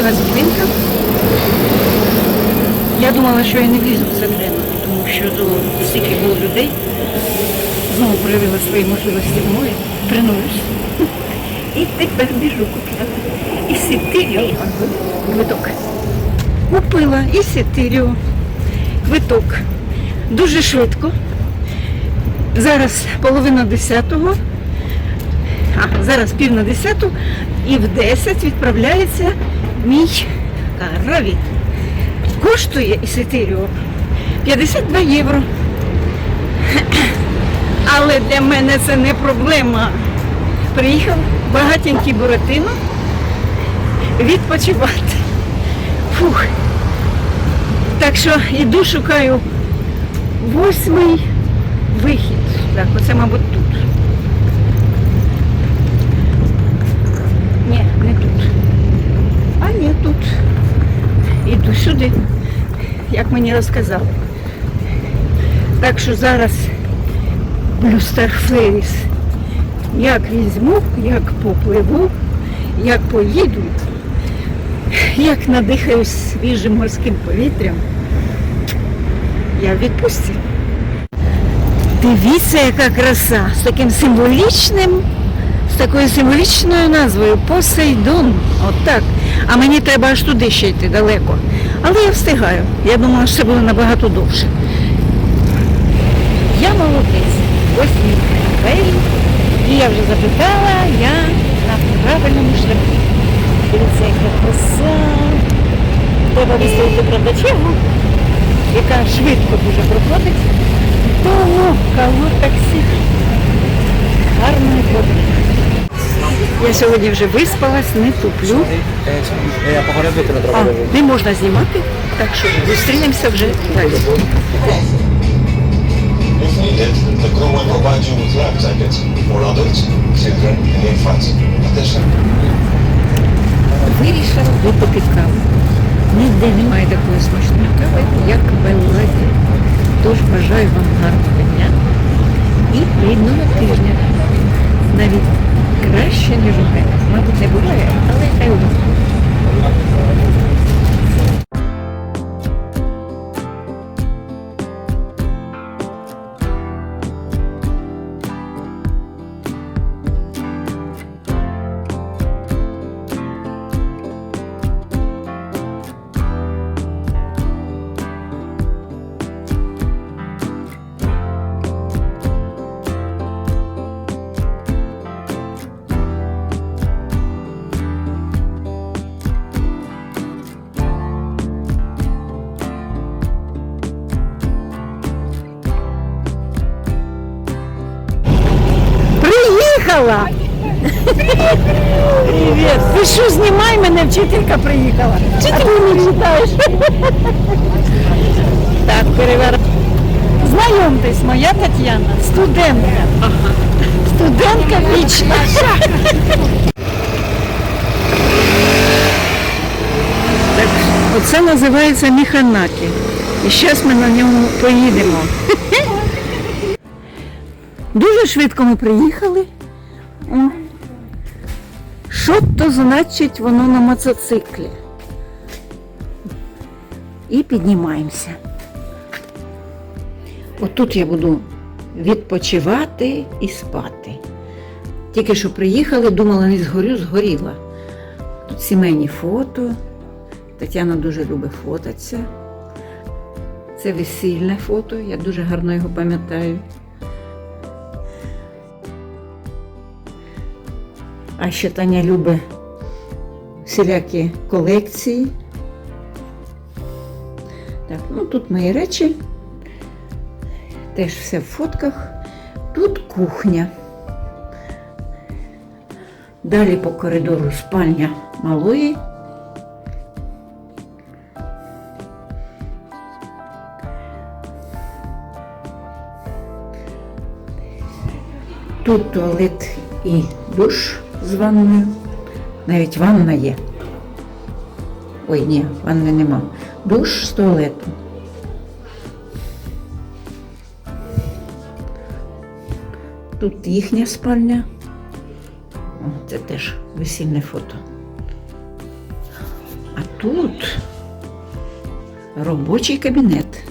я. Кінцева зупинка. Я думала, що я не влізу всередину, тому що до стільки було людей. Знову проявила свої можливості в мові, принуюсь. І тепер біжу купляти. І сітиріо квиток. Купила і сітиріо квиток. Дуже швидко. Зараз половина десятого, а зараз пів на десяту, і в 10 відправляється мій караві. Коштує Ісетеріо 52 євро. Але для мене це не проблема. Приїхав багатенький Буратино відпочивати. Фух. Так що йду шукаю восьмий вихід. Так, оце, мабуть, тут. Ні, не тут. А ні, тут. Іду сюди, як мені розказали. Так що зараз Блюстер Флеріс. Як візьму, як попливу, як поїду, як надихаюсь свіжим морським повітрям, я в. Дивіться, яка краса з таким символічним, з такою символічною назвою Посейдон. От так. А мені треба аж туди ще йти далеко. Але я встигаю. Я думала, що це буде набагато довше. Я молодець. Ось мій двері. І я вже запитала, я на правильному шляху. Дивіться, яка краса. Треба виставити правда чергу, яка швидко дуже проходить. Тому каву таксі. Гарної подорожі. Я сьогодні вже виспалась, не туплю. А, не можна знімати, так що зустрінемося вже далі. The crew will provide you with life jackets for adults, children and infants. Attention. Вирішила випити каву. Ніде немає такої смачної кави, як Белладі. Тож бажаю вам гарного дня і рідного тижня. Краще, ніж у мене. Мабуть, не буває, але хай у Приїхала! Привіт! Ти що, знімай мене, вчителька приїхала. Чи ти не читаєш? Так, перевер. Знайомтесь, моя Тетяна, студентка. Студентка вічна. Так, оце називається Міханакі. І зараз ми на ньому поїдемо. Дуже швидко ми приїхали. Що то значить воно на мотоциклі? І піднімаємося. Отут я буду відпочивати і спати. Тільки що приїхали, думала, не згорю, згоріла. Тут сімейні фото. Тетяна дуже любить фототься. Це весільне фото, я дуже гарно його пам'ятаю. А ще Таня любить всілякі колекції. Так, ну тут мої речі. Теж все в фотках. Тут кухня. Далі по коридору спальня малої. Тут туалет і душ з ванною. Навіть ванна є. Ой, ні, ванни нема. Душ з туалетом. Тут їхня спальня. Це теж весільне фото. А тут робочий кабінет.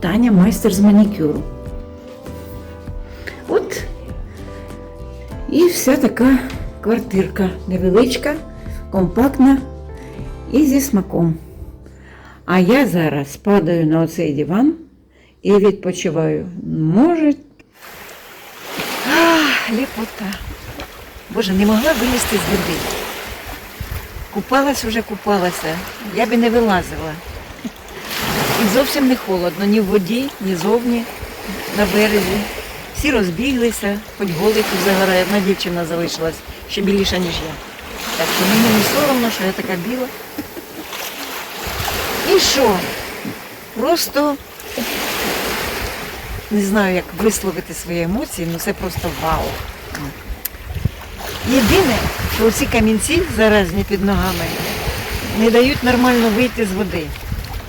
Таня майстер з манікюру. І вся така квартирка невеличка, компактна і зі смаком. А я зараз падаю на оцей диван і відпочиваю. Може. Ах, ліпота. Боже, не могла вилізти з води. Купалась уже купалася, я би не вилазила. І зовсім не холодно, ні в воді, ні зовні на березі. Всі розбіглися, хоч голий тут загорає. Одна дівчина залишилась ще біліша, ніж я. Так що мені не соромно, що я така біла. І що? Просто не знаю, як висловити свої емоції, ну це просто вау. Єдине, що ці камінці заразні під ногами не дають нормально вийти з води.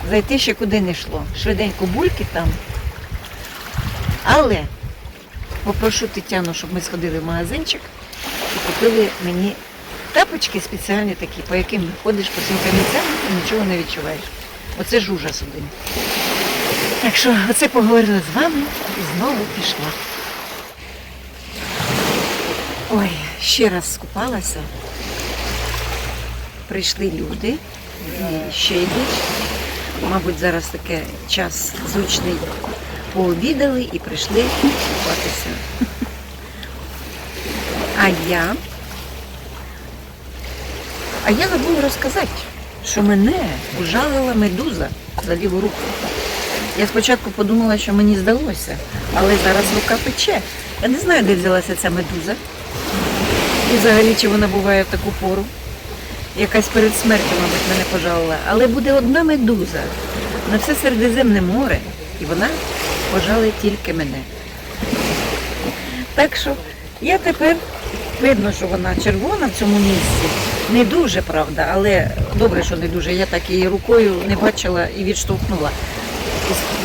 Зайти ще куди не йшло. Швиденько бульки там. Але попрошу Тетяну, щоб ми сходили в магазинчик і купили мені тапочки спеціальні такі, по яким ходиш по цим камінцям і нічого не відчуваєш. Оце ж ужас один. Так що оце поговорила з вами і знову пішла. Ой, ще раз скупалася. Прийшли люди і ще йдуть. Мабуть, зараз таке час зручний. Пообідали і прийшли купатися. А я. А я забула розказати, що мене ужалила медуза за ліву руку. Я спочатку подумала, що мені здалося, але зараз рука пече. Я не знаю, де взялася ця медуза. І взагалі, чи вона буває в таку пору. Якась перед смертю, мабуть, мене пожалила. Але буде одна медуза на все Середземне море, і вона пожалить тільки мене. Так що я тепер видно, що вона червона в цьому місці. Не дуже, правда, але добре, що не дуже. Я так її рукою не бачила і відштовхнула.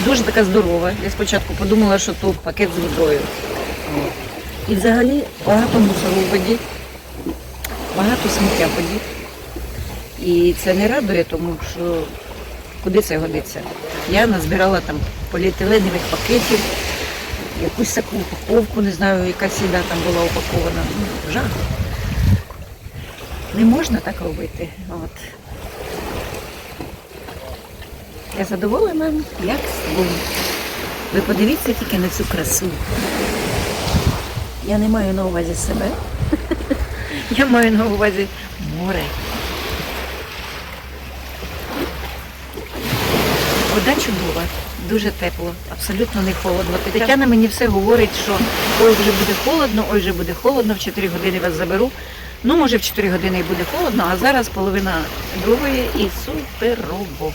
Дуже така здорова. Я спочатку подумала, що то пакет з водою. І взагалі багато мусору в воді, багато сміття в воді. І це не радує, тому що куди це годиться? Я назбирала там поліетиленових пакетів, якусь таку упаковку, не знаю, яка сіда там була упакована. Ну, жах. Не можна так робити. От. Я задоволена, як тобою. Ви подивіться тільки на цю красу. Я не маю на увазі себе. Я маю на увазі море. Вода чудова, дуже тепло, абсолютно не холодно. Тетяна мені все говорить, що ой, вже буде холодно, ой, вже буде холодно, в 4 години вас заберу. Ну, може, в 4 години і буде холодно, а зараз половина другої і суперово.